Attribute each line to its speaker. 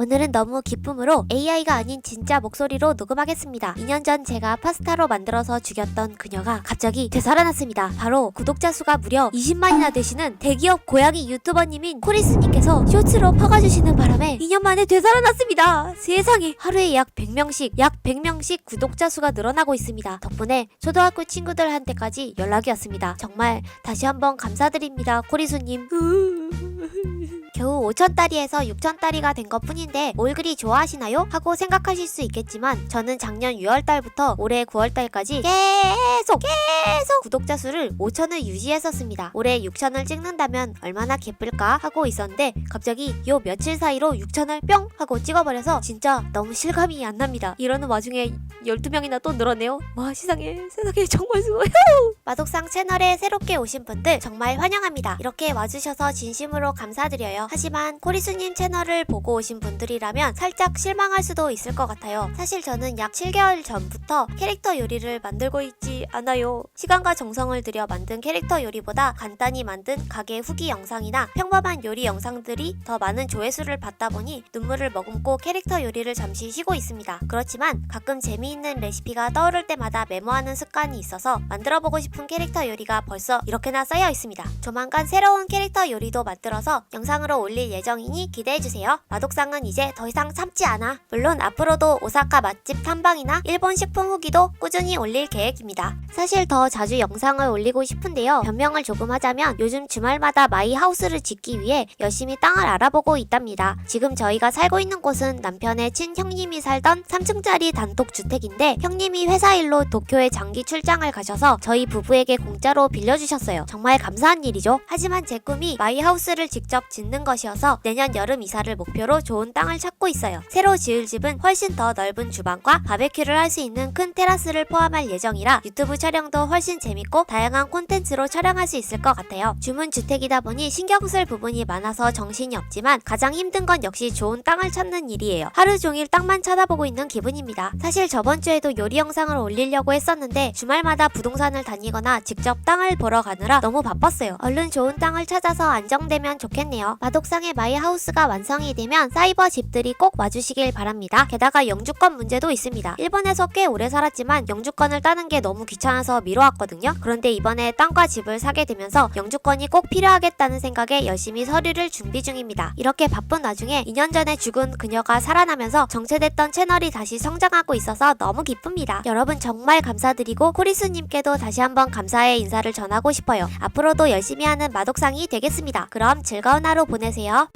Speaker 1: 오늘은 너무 기쁨으로 AI가 아닌 진짜 목소리로 녹음하겠습니다. 2년 전 제가 파스타로 만들어서 죽였던 그녀가 갑자기 되살아났습니다. 바로 구독자 수가 무려 20만이나 되시는 대기업 고양이 유튜버님인 코리스님께서 쇼츠로 퍼가주시는 바람에 2년 만에 되살아났습니다. 세상에 하루에 약 100명씩 약 100명씩 구독자 수가 늘어나고 있습니다. 덕분에 초등학교 친구들한테까지 연락이 왔습니다. 정말 다시 한번 감사드립니다. 코리수님. 겨우 5천다리에서 6천다리가 된 것 뿐인데 뭘 그리 좋아하시나요? 하고 생각하실 수 있겠지만 저는 작년 6월달부터 올해 9월달까지 계속 계속 구독자 수를 5천을 유지했었습니다. 올해 6천을 찍는다면 얼마나 기쁠까 하고 있었는데 갑자기 요 며칠 사이로 6천을 뿅 하고 찍어버려서 진짜 너무 실감이 안 납니다. 이러는 와중에 12명이나 또 늘었네요. 와 세상에 세상에 정말 수고해요. 마독상 채널에 새롭게 오신 분들 정말 환영합니다. 이렇게 와주셔서 진심으로 감사드려요. 하지만 코리수님 채널을 보고 오신 분들이라면 살짝 실망할 수도 있을 것 같아요. 사실 저는 약 7개월 전부터 캐릭터 요리를 만들고 있지 않아요. 시간과 정성을 들여 만든 캐릭터 요리보다 간단히 만든 가게 후기 영상이나 평범한 요리 영상들이 더 많은 조회수를 받다 보니 눈물을 머금고 캐릭터 요리를 잠시 쉬고 있습니다. 그렇지만 가끔 재미있는 레시피가 떠오를 때마다 메모하는 습관이 있어서 만들어보고 싶은 캐릭터 요리가 벌써 이렇게나 쌓여 있습니다. 조만간 새로운 캐릭터 요리도 만들어서 영상으로 올릴 예정이니 기대해주세요. 마독상은 이제 더 이상 참지 않아. 물론 앞으로도 오사카 맛집 탐방이나 일본 식품 후기도 꾸준히 올릴 계획입니다. 사실 더 자주 영상을 올리고 싶은데요. 변명을 조금 하자면 요즘 주말마다 마이 하우스를 짓기 위해 열심히 땅을 알아보고 있답니다. 지금 저희가 살고 있는 곳은 남편의 친형님이 살던 3층짜리 단독 주택인데 형님이 회사 일로 도쿄에 장기 출장을 가셔서 저희 부부에게 공짜로 빌려주셨어요. 정말 감사한 일이죠. 하지만 제 꿈이 마이 하우스를 직접 짓는 것이어서 내년 여름 이사를 목표로 좋은 땅을 찾고 있어요. 새로 지을 집은 훨씬 더 넓은 주방과 바베큐를 할 수 있는 큰 테라스를 포함할 예정이라 유튜브 촬영도 훨씬 재밌고 다양한 콘텐츠로 촬영할 수 있을 것 같아요. 주문 주택이다 보니 신경 쓸 부분이 많아서 정신이 없지만 가장 힘든 건 역시 좋은 땅을 찾는 일이에요. 하루 종일 땅만 쳐다보고 있는 기분입니다. 사실 저번 주에도 요리 영상을 올리려고 했었는데 주말마다 부동산을 다니거나 직접 땅을 보러 가느라 너무 바빴어요. 얼른 좋은 땅을 찾아서 안정되면 좋겠네요. 마독상의 마이 하우스가 완성이 되면 사이버 집들이 꼭 와주시길 바랍니다. 게다가 영주권 문제도 있습니다. 일본에서 꽤 오래 살았지만 영주권을 따는 게 너무 귀찮아서 미뤄왔거든요. 그런데 이번에 땅과 집을 사게 되면서 영주권이 꼭 필요하겠다는 생각에 열심히 서류를 준비 중입니다. 이렇게 바쁜 와중에 2년 전에 죽은 그녀가 살아나면서 정체됐던 채널이 다시 성장하고 있어서 너무 기쁩니다. 여러분 정말 감사드리고 코리스님께도 다시 한번 감사의 인사를 전하고 싶어요. 앞으로도 열심히 하는 마독상이 되겠습니다. 그럼 즐거운 하루 보내세요.